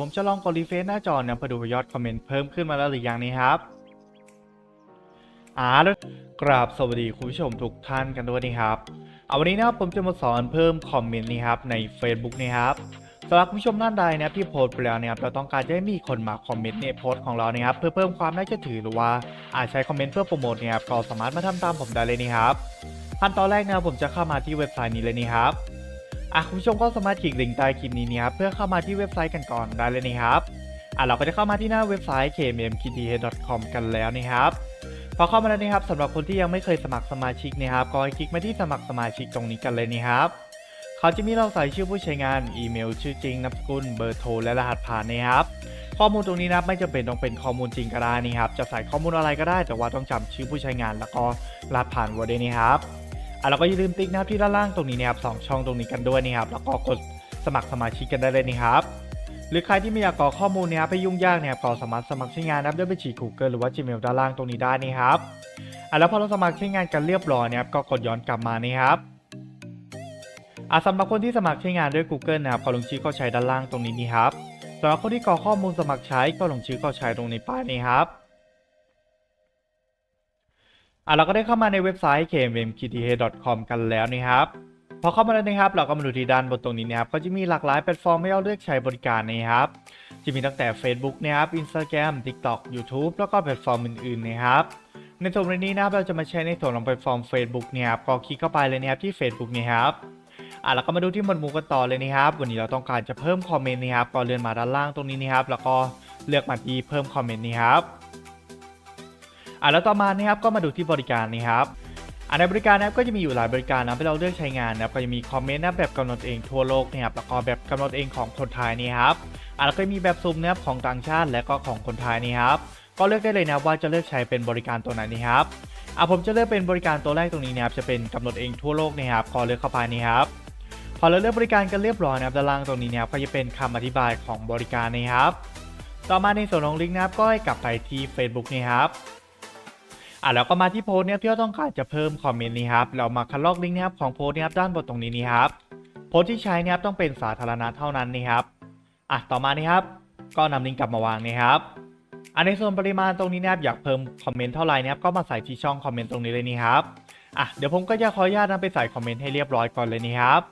ผมจะลองกดรีเฟซหน้าจอนะเพื่อดูยอดคอมเมนต์เพิ่มขึ้นมาแล้วหรือยังนี่ครับอ่าแล้วกราบสวัสดีคุณผู้ชมทุกท่านกันด้วยนี่ครับเอาวันนี้นะครับผมจะมาสอนเพิ่มคอมเมนต์นี่ครับใน Facebook นี่ครับสำหรับคุณผู้ชมท่านใดนะครับที่โพสต์ไปแล้วนะครับเราต้องการจะให้มีคนมาคอมเมนต์ในโพสต์ของเรานะครับเพื่อเพิ่มความน่าเชื่อถือหรือว่าอาจใช้คอมเมนต์เพื่อโปรโมทเนี่ยครับก็สามารถมาทำตามผมได้เลยนี่ครับขั้นตอนแรกนะครับผมจะเข้ามาที่เว็บไซต์นี้เลยนี่ครับ อะคุณผู้ชมก็สามารถคลิกลิงก์ใต้คลิปนี้นะครับเพื่อเข้ามาที่เว็บไซต์กันก่อนได้เลยนะครับอะเราก็จะเข้ามาที่หน้าเว็บไซต์ kmmkth.com กันแล้วนะครับพอเข้ามาแล้วนะครับสำหรับคนที่ยังไม่เคยสมัครสมาชิกนะครับก็ให้คลิกมาที่สมัครสมาชิกตรงนี้กันเลยนะครับเขาจะมีเราใส่ชื่อผู้ใช้งานอีเมลชื่อจริงนามสกุลเบอร์โทรและรหัสผ่านนะครับข้อมูลตรงนี้นะไม่จำเป็นต้องเป็นข้อมูลจริงก็ได้นี่ครับจะใส่ข้อมูลอะไรก็ได้ แต่ว่าต้องจำชื่อผู้ใช้งานแล้วก็รหัสผ่านไว้ด้วยนะครับ อะเราก็อย่าลืมติ๊กนะครับที่ด้านล่างตรงนี้นะครับสองช่องตรงนี้กันด้วยนะครับแล้วก็กดสมัครสมาชิกกันได้เลยนะครับหรือใครที่ไม่อยากกรอกข้อมูลนะครับให้ยุ่งยากเนี่ยก็สามารถสมัครใช้งานนะครับด้วยบัญชี Google หรือว่า Gmail ด้านล่างตรงนี้ได้นี่ครับอะแล้วพอเราสมัครใช้งานกันเรียบร้อยนะครับก็กดย้อนกลับมานี่ครับอะสำหรับคนที่สมัครใช้งานด้วย Google นะครับก็ลงชื่อเข้าใช้ด้านล่างตรงนี้นี่ครับสำหรับคนที่กรอกข้อมูลสมัครใช้ก็ลงชื่อเข้าใช้ตรงในป้ายนี้ครับ อะเราก็ได้เข้ามาในเว็บไซต์ kmmkth.com กันแล้วนะครับพอเข้ามาแล้วนะครับ เราก็มาดูที่ด้านบนตรงนี้นะครับก็จะมีหลากหลายแพลตฟอร์มให้เราเลือกใช้บริการนะครับ จะมีตั้งแต่ Facebook นะครับ Instagram TikTok YouTube แล้วก็แพลตฟอร์มอื่นๆนะครับในส่วนนี้นะครับเราจะมาใช้ในส่วนของแพลตฟอร์ม Facebook เนี่ยครับก็คลิกเข้าไปเลยนะครับที่ Facebook เนี่ยครับอะเราก็มาดูที่หมวดหมู่กันต่อเลยนะครับ วันนี้เราต้องการจะเพิ่มคอมเมนต์นะครับก็เลื่อนมาด้านล่างตรงนี้นะครับแล้วก็เลือกมาที่เพิ่มคอมเมนต์นี้ครับ อะแล้วต่อมานะครับก็มาดูที่บริการนี่ครับอะในบริการนะครับก็จะมีอยู่หลายบริการนะให้เราเลือกใช้งานนะครับก็จะมีคอมเมนต์นะแบบกำหนดเองทั่วโลกนะครับแล้วก็แบบกำหนดเองของคนไทยนี่ครับอะแล้วก็มีแบบซุ่มนะครับของต่างชาติและก็ของคนไทยนี่ครับก็เลือกได้เลยนะว่าจะเลือกใช้เป็นบริการตัวไหนนี่ครับอะผมจะเลือกเป็นบริการตัวแรกตรงนี้นะครับจะเป็นกำหนดเองทั่วโลกนี่ครับก็เลือกเข้าไปนี่ครับพอเราเลือกบริการกันเรียบร้อยนะครับด้านล่างตรงนี้นะครับก็จะเป็นคำอธิบายของบริการนี่ครับ ต่อมาในส่วนของลิงก์นะครับก็ให้กลับไปที่ Facebook นี่ครับ อะแล้วก็มาที่โพสเนี่ยที่เราต้องการจะเพิ่มคอมเมนต์นี้ครับเรามาคัดลอกลิงก์นะครับของโพสต์นะครับด้านบนตรงนี้นี่ครับโพสที่ใช้เนี่ยครับต้องเป็นสาธารณะเท่านั้นนี่ครับอะต่อมานี่ครับก็นำลิงก์กลับมาวางนี่ครับอันในส่วนปริมาณตรงนี้นะครับอยากเพิ่มคอมเมนต์เท่าไหร่นะครับก็มาใส่ที่ช่องคอมเมนต์ตรงนี้เลยนี่ครับอะเดี๋ยวผมก็จะขออนุญาตนำไปใส่คอมเมนต์ให้เรียบร้อยก่อนเลยนี่ครับ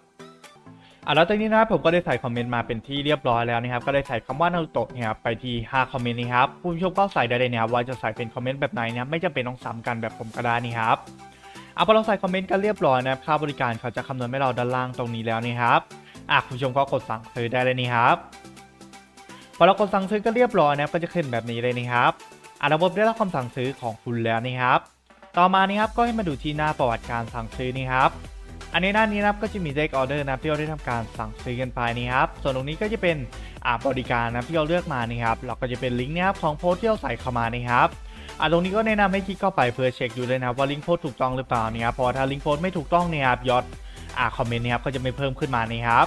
อะแล้วตรงนี้นะครับผมก็ได้ใส่คอมเมนต์มาเป็นที่เรียบร้อยแล้วนะครับก็ได้ใส่คำว่านารูโตะเนี่ยครับไปที่ 5 คอมเมนต์นี้ครับผู้ชมก็ใส่ได้เลยนะครับว่าจะใส่เป็นคอมเมนต์แบบไหนนะไม่จำเป็นต้องซ้ำกันแบบผมก็ได้นี่ครับเอาพอเราใส่คอมเมนต์กันเรียบร้อยนะครับค่าบริการเขาจะคำนวณให้เราด้านล่างตรงนี้แล้วนี่ครับอะคุณผู้ชมก็กดสั่งซื้อได้เลยนี่ครับพอเรากดสั่งซื้อก็เรียบร้อยนะครับก็จะขึ้นแบบนี้เลยนี่ครับอะระบบได้รับคำสั่งซื้อของคุณแล้วนี่ครับต่อมานี่ครับก็ให้มาดูที่หน้าประวัติการสั่งซื้อนี่ครับ อันในหน้านนี้นะครับก็จะมีเลขออเดอร์นะครับที่เราได้ทำการสั่งซื้อกันไปนี่ครับ ส่วนตรงนี้ก็จะเป็นอ่าบริการนะครับที่เราเลือกมานี่ครับเราก็จะเป็นลิงก์นะครับของโพสที่เราใส่เข้ามานี่ครับอ่าตรงนี้ก็แนะนำให้คลิกเข้าไปเพื่อเช็คดูเลยนะครับว่าลิงก์โพสถูกต้องหรือเปล่านี่ครับพราะว่าถ้าลิงก์โพสไม่ถูกต้องเนี่ยครับยอดอ่าคอมเมนต์นะครับก็จะไม่เพิ่มขึ้นมานี่ครับ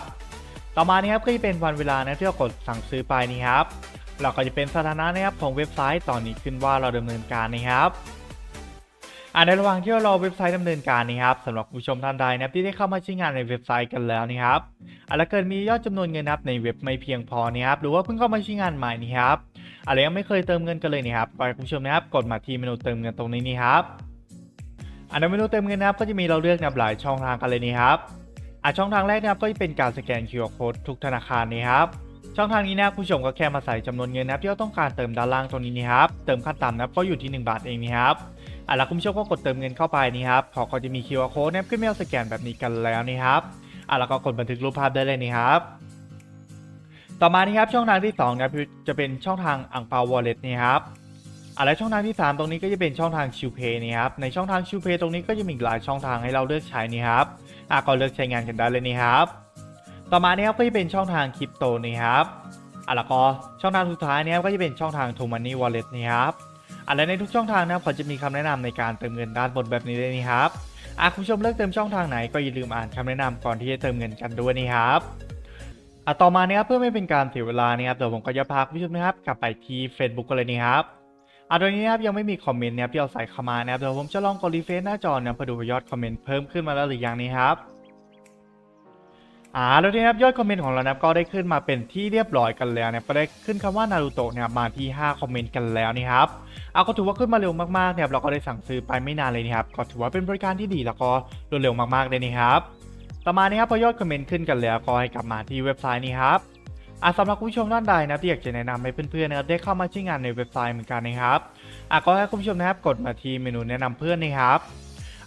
ต่อมานี่ครับก็จะเป็นวันเวลานะที่เรากดสั่งซื้อไปนี่ครับเราก็จะเป็นสถานะนะครับของเว็บไซต์ตอนนี้ขึ้นว่าเราดำเนินการนะครับ อ่าในระหว่างที่เรารอเว็บไซต์ดำเนินการนี่ครับสำหรับผู้ชมท่านใดนะครับที่ได้เข้ามาใช้งานในเว็บไซต์กันแล้วนี่ครับอ่าแล้วเกิดมียอดจำนวนเงินนะครับในเว็บไม่เพียงพอนี่ครับหรือว่าเพิ่งเข้ามาใช้งานใหม่นี่ครับอะไรยังไม่เคยเติมเงินกันเลยนี่ครับก็ให้คุณผู้ชมนะครับกดมาที่เมนูเติมเงินตรงนี้นี่ครับอ่าในเมนูเติมเงินนะครับก็จะมีเราเลือกนับหลายช่องทางกันเลยนี่ครับอ่าช่องทางแรกนะครับก็จะเป็นการสแกน QR Code ทุกธนาคารนี่ครับช่องทางนี้นับผู้ชมก็แค่มาใส่จำนวนเงินนะครับที่เราต้องการเติมด้านล่างตรงนี้นี่ครับเติมขั้นต่ำนะครับก็อยู่ที่ 1 บาทเองนี่ครับ อะแล้วคุณผู้ชมก็กดเติมเงินเข้าไปนี่ครับพอก็จะมี QR code นะครับขึ้นมาเอาสแกนแบบนี้กันแล้วนี่ครับอะแล้วก็กดบันทึกรูปภาพได้เลยนี่ครับ ต่อมานี่ครับช่องทางที่2นะครับจะเป็นช่องทางอังเปา wallet นี่ครับอะและช่องทางที่ 3 ตรงนี้ก็จะเป็นช่องทางชิวเพย์นี่ครับในช่องทางชิวเพย์ตรงนี้ก็จะมีหลายช่องทางให้เราเลือกใช้นี่ครับอะก็เลือกใช้งานกันได้เลยนี่ครับต่อมานี่ครับก็จะเป็นช่องทางคริปโตนี่ครับอะแล้วก็ช่องทางสุดท้ายเนี่ยก็จะเป็นช่องทาง t o m o ney wallet นี่ครับ และในทุกช่องทางนะครับเขาจะมีคำแนะนำในการเติมเงินด้านบนแบบนี้เลยนี่ครับอะคุณผู้ชมเลือกเติมช่องทางไหนก็อย่าลืมอ่านคำแนะนำก่อนที่จะเติมเงินกันด้วยนี่ครับอะต่อมาเนะครับเพื่อไม่เป็นการเสียเวลานะครับเดี๋ยวผมก็จะพาคุณผู้ชมนะครับกลับไปที่ Facebook กันเลยนี่ครับอะตอนนี้นะครับยังไม่มีคอมเมนต์นะครับที่เราใส่เข้ามานะครับเดี๋ยวผมจะลองกดรีเฟซหน้าจอนะเพื่อดูยอดคอมเมนต์เพิ่มขึ้นมาแล้วหรือยังนี่ครับ อ่าแล้วทีนี้ครับยอดคอมเมนต์ของเรานะครับก็ได้ขึ้นมาเป็นที่เรียบร้อยกันแล้วนะครับก็ได้ขึ้นคำว่านารูโตะนะครับมาที่ 5 คอมเมนต์กันแล้วนี่ครับเอาก็ถือว่าขึ้นมาเร็วมากๆเนะครับเราก็ได้สั่งซื้อไปไม่นานเลยนะครับก็ถือว่าเป็นบริการที่ดีแล้วก็รวดเร็วมากๆเลยนี่ครับต่อมานี้ครับพอยอดคอมเมนต์ขึ้นกันแล้วก็ให้กลับมาที่เว็บไซต์นี้ครับอะสำหรับคุณผู้ชมท่านใดนะที่อยากจะแนะนำให้เพื่อนๆนะครับได้เข้ามาใช้งานในเว็บไซต์เหมือนกันนะครับอะก็ให้คุณผู้ชมนะครับกดมาที่เมนูแนะนำเพื่อนนะครับ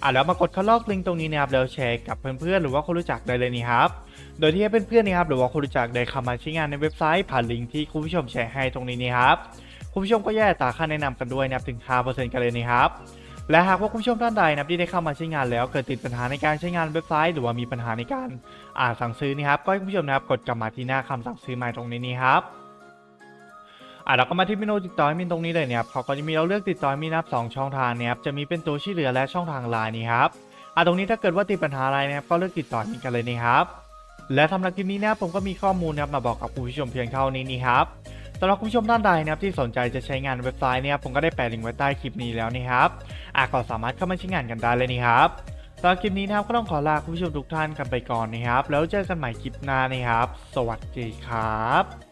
อะแล้วมากดเข้าลอกลิงก์ตรงนี้นะครับแล้วแชร์กับเพื่อนๆหรือว่าคนรู้จักได้เลยนี่ครับโดยที่ให้เพื่อนๆนะครับหรือว่าคนรู้จักได้เข้ามาใช้งานในเว็บไซต์ผ่านลิงก์ที่คุณผู้ชมแชร์ให้ตรงนี้นี่ครับคุณผู้ชมก็แย่ตาค่าแนะนำกันด้วยนะครับถึง 5%กันเลยนะครับและหากว่าคุณผู้ชมท่านใดนะครับที่ได้เข้ามาใช้งานแล้วเกิดติดปัญหาในการใช้งานเว็บไซต์ หรือว่ามีปัญหาในการอ่านสั่งซื้อนี่ครับก็ให้คุณผู้ชมนะครับกดกลับมาที่หน้าคำสั่งซื้อใหม่ตรงนี้นี่ครับ อะเราก็มาที่เมนูติดต่อมินตรงนี้เลยเนี่ยเขาก็จะมีเราเลือกติดต่อมินนะครับสองช่องทางเนี่ยจะมีเป็นตัวชื่อเหลือและช่องทางไลน์นี่ครับอะตรงนี้ถ้าเกิดว่าติดปัญหาอะไรนะครับก็เลือกติดต่อมินกันเลยนี่ครับและสำหรับคลิปนี้นะผมก็มีข้อมูลนะครับมาบอกกับคุณผู้ชมเพียงเท่านี้นี่ครับสำหรับคุณผู้ชมท่านใดนะครับที่สนใจจะใช้งานเว็บไซต์เนี่ยผมก็ได้แปะลิงก์ไว้ใต้คลิปนี้แล้วนี่ครับอะก็สามารถเข้ามาใช้งานกันได้เลยนี่ครับสำหรับคลิปนี้นะครับก็ต้องขอลาคุณผู้ชมทุกท่านกันไปก่อนนะครับ แล้วเจอกันใหม่คลิปหน้านะครับ สวัสดีครับ